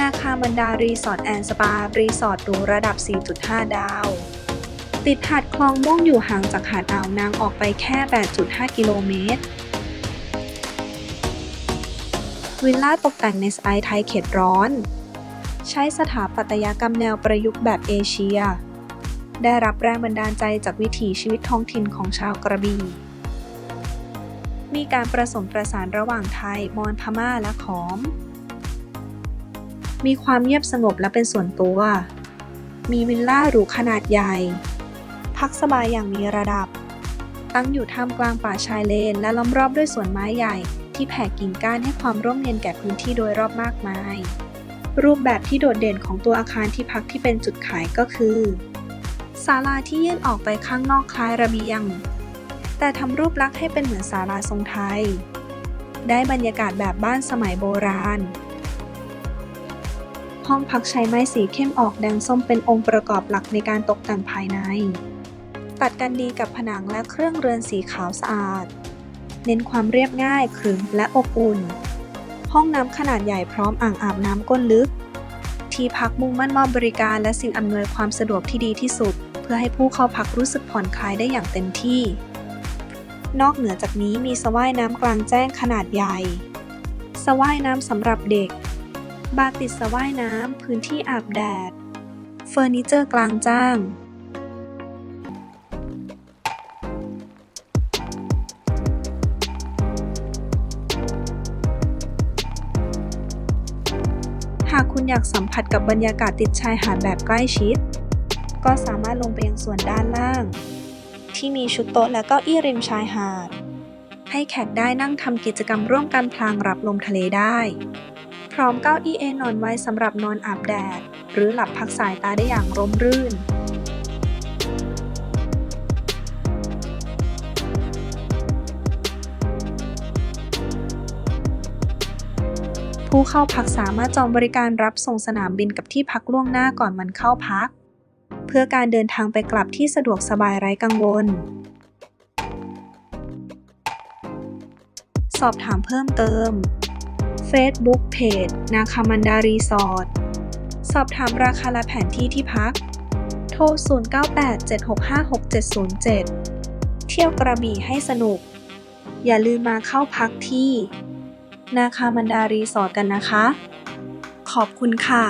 นาคามันดารีสอร์ทแอนด์สปา รีสอร์ทหรูระดับ 4.5 ดาว ติดหาดคลองม่วงอยู่ห่างจากหาดอ่าวนางออกไปแค่ 8.5 กิโลเมตร วิลล่าตกแต่งในสไตล์ไทยเขตร้อน ใช้สถาปัตยกรรมแนวประยุกต์แบบเอเชีย ได้รับแรงบันดาลใจจากวิถีชีวิตท้องถิ่นของชาวกระบี่มีการผสมประสานระหว่างไทย มอญพม่าและขอม มีความเงียบสงบและเป็นส่วนตัว มีวิลล่าหรูขนาดใหญ่ พักสบายอย่างมีระดับ ตั้งอยู่ท่ามกลางป่าชายเลน และล้อมรอบด้วยสวนไม้ใหญ่ ที่แผ่กิ่งก้านให้ความร่มเย็นแก่พื้นที่โดยรอบมากมาย รูปแบบที่โดดเด่นของตัวอาคารที่พักที่เป็นจุดขายก็คือศาลาที่ยื่นออกไปข้างนอกคล้ายระเบียง แต่ทำรูปลักษณ์ให้เป็นเหมือนศาลาทรงไทย ได้บรรยากาศแบบบ้านสมัยโบราณ ห้องพักใช้ไม้สีเข้มออกแดงส้มเป็นองค์ประกอบหลักในการตกแต่งภายใน ตัดกันดีกับผนังและเครื่องเรือนสีขาวสะอาด เน้นความเรียบง่ายขรึมและอบอุ่น ห้องน้ำขนาดใหญ่พร้อมอ่างอาบน้ำก้นลึก ที่พักมุ่งมั่นมอบบริการและสิ่งอำนวยความสะดวกที่ดีที่สุด เพื่อให้ผู้เข้าพักรู้สึกผ่อนคลายได้อย่างเต็มที่ นอกเหนือจากนี้มีสระว่ายน้ำกลางแจ้งขนาดใหญ่สระว่ายน้ำสำหรับเด็ก บาร์ติดสระว่ายน้ำ พื้นที่อาบแดด เฟอร์นิเจอร์กลางจ้างหากคุณอยากสัมผัสกับบรรยากาศติดชายหาดแบบใกล้ชิด ก็สามารถลงไปยังส่วนด้านล่าง ที่มีชุดโต๊ะและเก้าอี้ริมชายหาด ให้แขกได้นั่งทำกิจกรรมร่วมกันพลางรับลมทะเลได้ ร้อมเก้าอี้เอนนอนไว้สำหรับนอนอาบแดด หรือหลับพักสายตาได้อย่างร่มรื่นผู้เข้าพักสามารถจองบริการรับส่งสนามบินกับที่พักล่วงหน้าก่อนวันเข้าพัก เพื่อการเดินทางไปกลับที่สะดวกสบายไร้กังวล สอบถามเพิ่มเติม Facebook Page นาคามันดารีสอร์ทสอบถามราคาและแผนที่ที่พัก โทร 0987656707 เที่ยวกระบี่ให้สนุก อย่าลืมมาเข้าพักที่ นาคามันดารีสอร์ทกันนะคะ ขอบคุณค่ะ